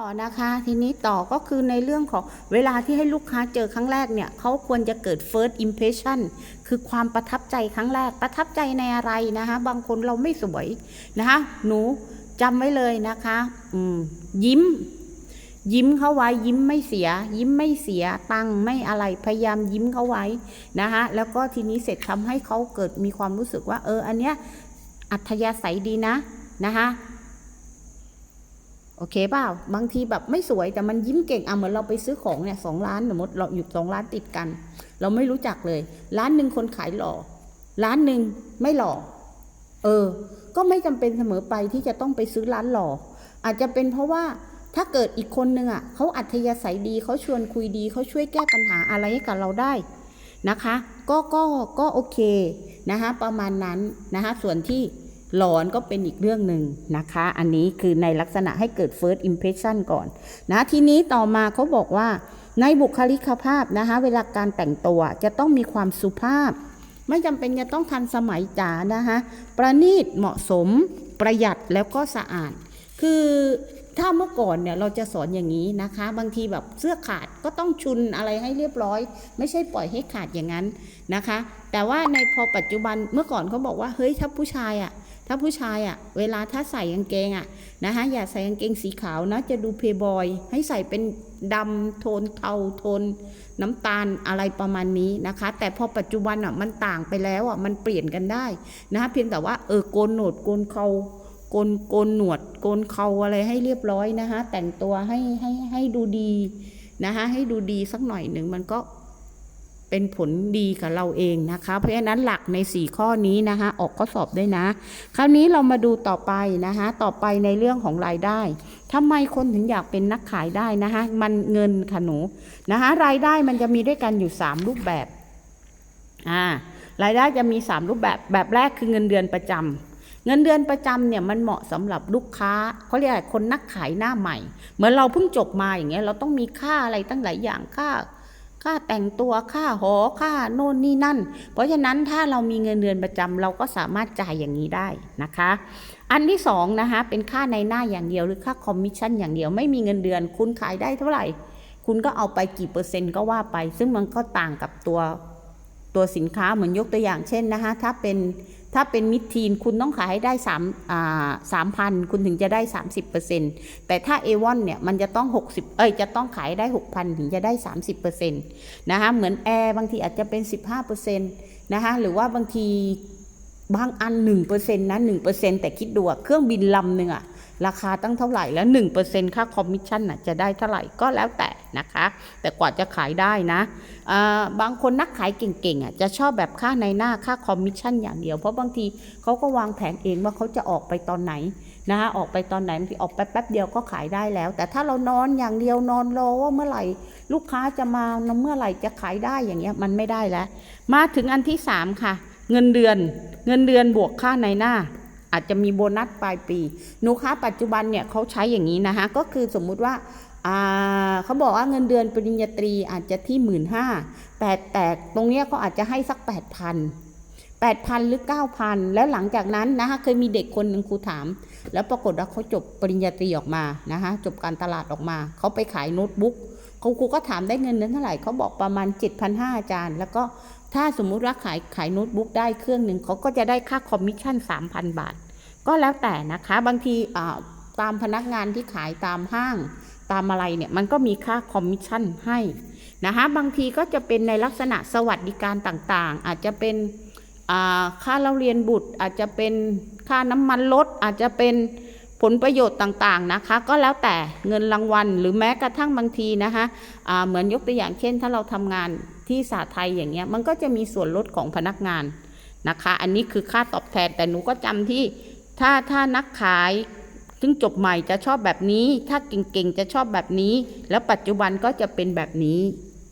ต่อนะคะทีนี้ต่อก็คือในเรื่องของเวลาที่ให้ลูกค้าเจอครั้งแรกเนี่ยเขาควรจะเกิด first impression คือความประทับใจครั้งแรกประทับใจในอะไรนะคะ บางคนเราไม่สวยนะคะ หนูจำไว้เลยนะคะอืมยิ้ม ยิ้มเขาไว้ ยิ้มไม่เสีย ยิ้มไม่เสียตังไม่อะไรพยายามยิ้มเขาไว้นะคะแล้วก็ทีนี้เสร็จทำให้เขาเกิดมีความรู้สึกว่า เออ อันเนี้ยอัธยาศัยดีนะนะคะ โอเคเปล่าบางทีแบบไม่สวยแต่มันยิ้มเก่งอะเหมือนเราไปซื้อของเนี่ยสองร้านสมมติเราอยู่สองร้านติดกัน เราไม่รู้จักเลย ร้านหนึ่งคนขายหล่อ ร้านหนึ่งไม่หล่อ เออ ก็ไม่จำเป็นเสมอไปที่จะต้องไปซื้อร้านหล่อ อาจจะเป็นเพราะว่าถ้าเกิดอีกคนนึงอะเขาอัธยาศัยดีเขาชวนคุยดีเขาช่วยแก้ปัญหาอะไรให้กับเราได้นะคะ ก็ก็ก็โอเคนะคะ ประมาณนั้นนะคะ ส่วนที่ หลอนก็เป็นอีกเรื่องหนึ่งนะคะ อันนี้คือในลักษณะให้เกิด first impression ก่อนนะทีนี้ต่อมาเขาบอกว่า ในบุคลิกภาพนะคะเวลาการแต่งตัวจะต้องมีความสุภาพ ไม่จำเป็นจะต้องทันสมัยจ๋านะคะประณีตเหมาะสมประหยัดแล้วก็สะอาด คือถ้าเมื่อก่อนเนี่ยเราจะสอนอย่างนี้นะคะ บางทีแบบเสื้อขาดก็ต้องชุนอะไรให้เรียบร้อย ไม่ใช่ปล่อยให้ขาดอย่างนั้นนะคะ แต่ว่าในพอปัจจุบันเมื่อก่อนเขาบอกว่าเฮ้ยถ้าผู้ชายอะ่ะ ถ้าผู้ชายอะ่ะเวลาถ้าใส่กางเกงอะ่ะนะคะอย่าใส่กางเกงสีขาวนะจะดูเพย์บอยให้ใส่เป็นดำโทนเทาโทนน้ำตาลอะไรประมาณนี้นะคะ แต่พอปัจจุบันอะมันต่างไปแล้วอะมันเปลี่ยนกันได้นะคะเพียงแต่ว่าเออโกนโหนดโกนเขาโกนโกนหนวดโกนเขาอะไรให้เรียบร้อยนะคะแต่งตัวให้ให้ให้ดูดีนะคะให้ดูดีสักหน่อยหนึ่งมันก็ เป็นผลดีกับเราเองนะคะ เพราะฉะนั้นหลักใน 4 ข้อนี้นะคะ ออกข้อสอบได้นะ คราวนี้เรามาดูต่อไปนะคะ ต่อไปในเรื่องของรายได้ทำไมคนถึงอยากเป็นนักขายได้นะคะ มันเงินค่ะหนูนะคะ รายได้มันจะมีด้วยกันอยู่ 3 รูปแบบ อ่า รายได้จะมี 3 รูปแบบ แบบแรกคือเงินเดือนประจำเงินเดือนประจำเนี่ยมันเหมาะสำหรับลูกค้าเขาเรียกคนนักขายหน้าใหม่ เหมือนเราเพิ่งจบมาอย่างเงี้ยเราต้องมีค่าอะไรตั้งหลายอย่างค่า ค่าแต่งตัวค่าหอค่าโน่นนี่นั่น เพราะฉะนั้นถ้าเรามีเงินเดือนประจำเราก็สามารถจ่ายอย่างนี้ได้นะคะ อันที่สองนะคะเป็นค่าในหน้าอย่างเดียวหรือค่าคอมมิชชั่นอย่างเดียวไม่มีเงินเดือน คุณขายได้เท่าไหร่ คุณก็เอาไปกี่เปอร์เซ็นต์ก็ว่าไป ซึ่งมันก็ต่างกับตัวตัวสินค้าเหมือนยกตัวอย่างเช่นนะคะถ้าเป็น ถ้าเป็นมิดทีนคุณต้องขายได้สามอ่าสามพันคุณถึงจะได้30เปอร์เซ็นต์แต่ถ้าเอวอนเนี่ยมันจะต้อง60เอ้ยจะต้องขายได้6,000ถึงจะได้30เปอร์เซ็นต์นะคะเหมือนแอร์บางทีอาจจะเป็น15เปอร์เซ็นต์นะคะหรือว่าบางทีบางอัน1%นต์นะ1%แต่คิดดูเครื่องบินลำหนึ่งอะราคาตั้งเท่าไหร่แล้ว1%ค่าคอมมิชชั่นน่ะจะได้เท่าไหร่ก็แล้วแต่ นะคะ แต่กว่าจะขายได้นะบางคนนักขายเก่งๆอะจะชอบแบบค่าในหน้าค่าคอมมิชชั่นอย่างเดียว เพราะบางทีเขาก็วางแผนเองว่าเขาจะออกไปตอนไหนนะคะออกไปตอนไหนบางทีออกไปแป๊บเดียวก็ขายได้แล้ว แต่ถ้าเรานอนอย่างเดียวนอนรอว่าเมื่อไหร่ลูกค้าจะมาเมื่อไหร่จะขายได้อย่างเงี้ยมันไม่ได้แล้ว มาถึงอันที่สามค่ะ เงินเดือนเงินเดือนบวกค่าในหน้าอาจจะมีโบนัสปลายปีลูกค้าปัจจุบันเนี่ยเขาใช้อย่างนี้นะคะก็คือสมมุติว่า เขาบอกว่าเงินเดือนปริญญาตรีอาจจะที่หมื่นห้าแต่แต่ตรงเนี้ยเขาอาจจะให้สักแปดพันแปดพันหรือเก้าพันแล้วหลังจากนั้นนะคะเคยมีเด็กคนหนึ่งครูถาม แล้วปรากฏว่าเขาจบปริญญาตรีออกมานะคะจบการตลาดออกมา เขาไปขายโน้ตบุ๊กเขาครูก็ถามได้เงินเดือนเท่าไหร่เขาบอกประมาณ7,500อาจารย์ แล้วก็ถ้าสมมุติว่าขายขายโน้ตบุ๊กได้เครื่องหนึ่งเขาก็จะได้ค่าคอมมิชชั่น3,000บาท ก็แล้วแต่นะคะบางทีตามพนักงานที่ขายตามห้าง ตามอะไรเนี่ยมันก็มีค่าคอมมิชชั่นให้นะคะบางทีก็จะเป็นในลักษณะสวัสดิการต่างๆ อาจจะเป็นค่าเราเรียนบุตร อาจจะเป็นค่าน้ำมันลด อาจจะเป็นผลประโยชน์ต่างๆนะคะ ก็แล้วแต่เงินรางวัล หรือแม้กระทั่งบางทีนะคะอ่าเหมือนยกตัวอย่างเช่น ถ้าเราทำงานที่สาไทยอย่างเงี้ยมันก็จะมีส่วนลดของพนักงานนะคะ อันนี้คือค่าตอบแทนแต่หนูก็จำที่ถ้าถ้านักขาย ถึงจบใหม่จะชอบแบบนี้ ถ้าเก่งๆจะชอบแบบนี้ แล้วปัจจุบันก็จะเป็นแบบนี้